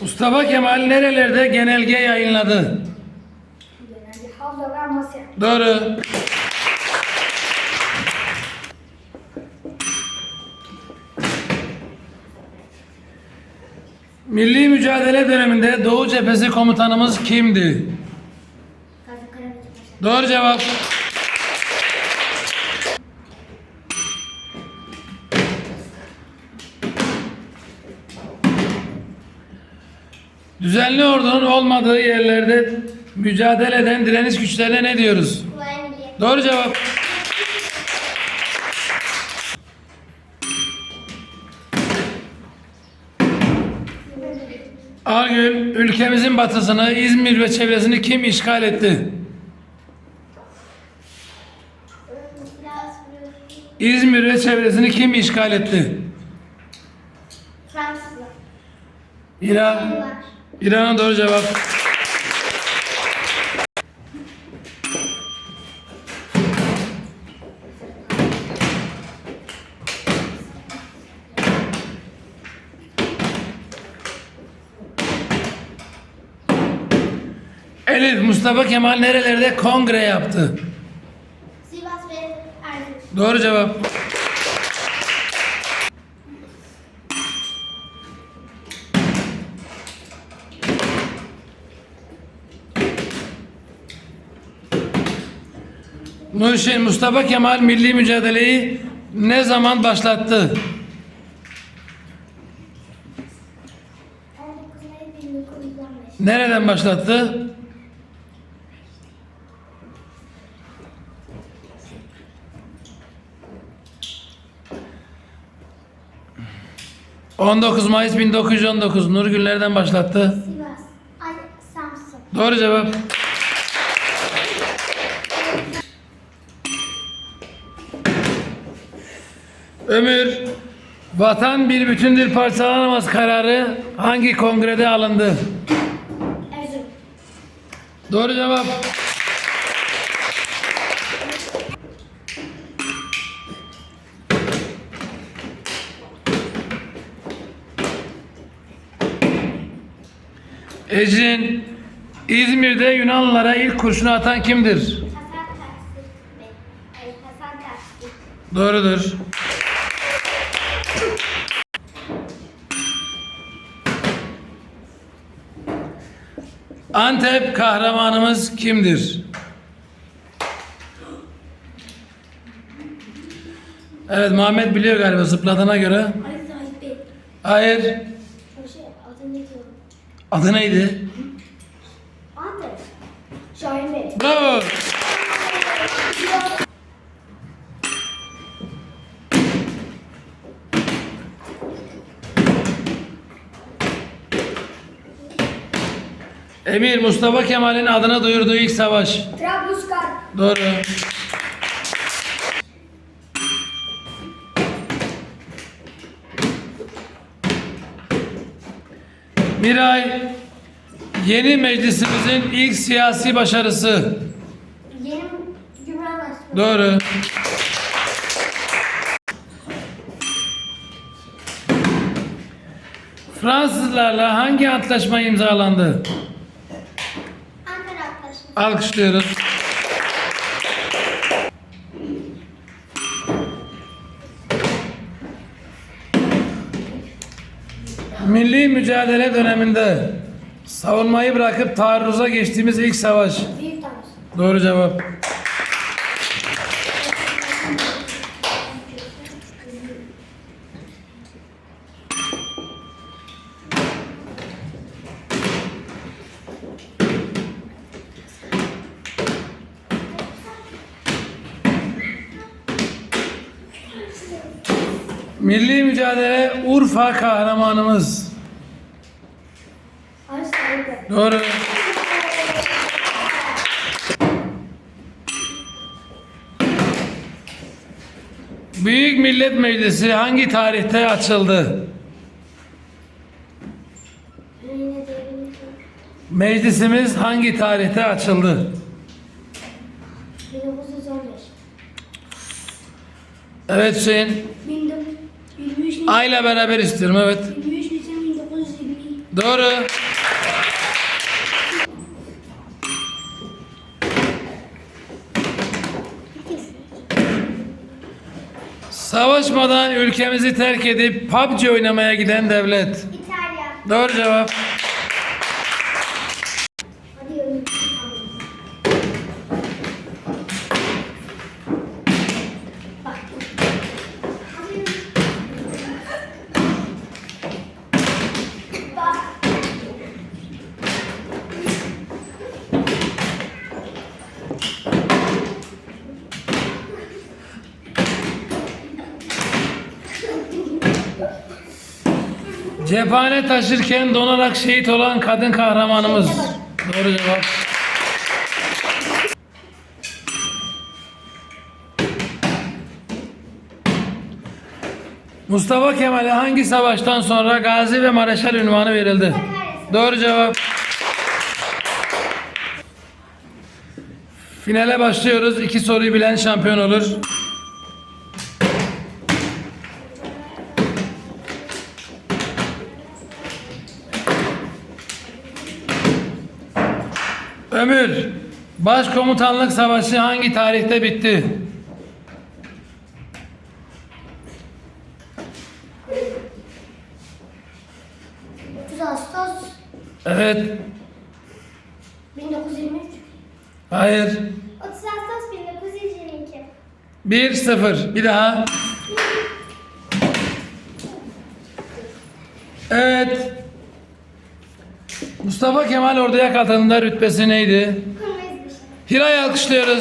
Mustafa Kemal nerelerde genelge yayınladı? Genelde Havza ve Amasya. Doğru. Milli mücadele döneminde Doğu Cephesi komutanımız kimdi? Doğru cevap. Düzenli ordunun olmadığı yerlerde mücadele eden direniş güçlerine ne diyoruz? Doğru cevap. Argül, ülkemizin batısını, İzmir ve çevresini kim işgal etti? İzmir ve çevresini kim işgal etti? Fransızlar. İran. İran'a doğru cevap. Elif Mustafa Kemal nerelerde kongre yaptı? Sivas ve Erzurum. Doğru cevap. Nurşin Mustafa Kemal milli mücadeleyi ne zaman başlattı? 19 Mayıs 1915. Nereden başlattı? ...19 Mayıs 1919 Nurgül nereden başlattı? Sivas. Ay, Samsun. Doğru cevap. Ömür, vatan bir bütündür parçalanamaz kararı hangi kongrede alındı? Erzurum. Doğru cevap. Ecrin, İzmir'de Yunanlılara ilk kurşunu atan kimdir? Hasan. Doğrudur. Antep kahramanımız kimdir? Evet Muhammed biliyor galiba zıpladığına göre. Hayır. Şey, diyorum. Adı neydi? Antep. Şahin Bey. Bravo. Emir Mustafa Kemal'in adını duyurduğu ilk savaş. Trablusgarp. Doğru. Miray, yeni meclisimizin ilk siyasi başarısı. Yeni Cumhurbaşkanı. Doğru. Fransızlarla hangi antlaşma imzalandı? Alkışlıyoruz. Milli mücadele döneminde savunmayı bırakıp taarruza geçtiğimiz ilk savaş. Doğru cevap. Milli mücadele Urfa kahramanımız. Doğru. Büyük Millet Meclisi hangi tarihte açıldı? Meclisimiz hangi tarihte açıldı? 1915. Evet Hüseyin. 1923 Nisan Ayla beraber istiyorum evet. 23 Nisan 1922. Doğru. Savaşmadan ülkemizi terk edip PUBG oynamaya giden devlet. İtalya. Doğru cevap. Cephane taşırken donarak şehit olan kadın kahramanımız. Doğru cevap. Mustafa Kemal'e hangi savaştan sonra gazi ve mareşal ünvanı verildi? Doğru cevap. Finale başlıyoruz. İki soruyu bilen şampiyon olur. Ömür, Başkomutanlık Savaşı hangi tarihte bitti? Ağustos Evet, 1923. hayır. 30 Ağustos 1922. 1-0. Bir daha. Evet. Mustafa Kemal orduya katıldığında rütbesi neydi? Şey. Hira'yı alkışlıyoruz.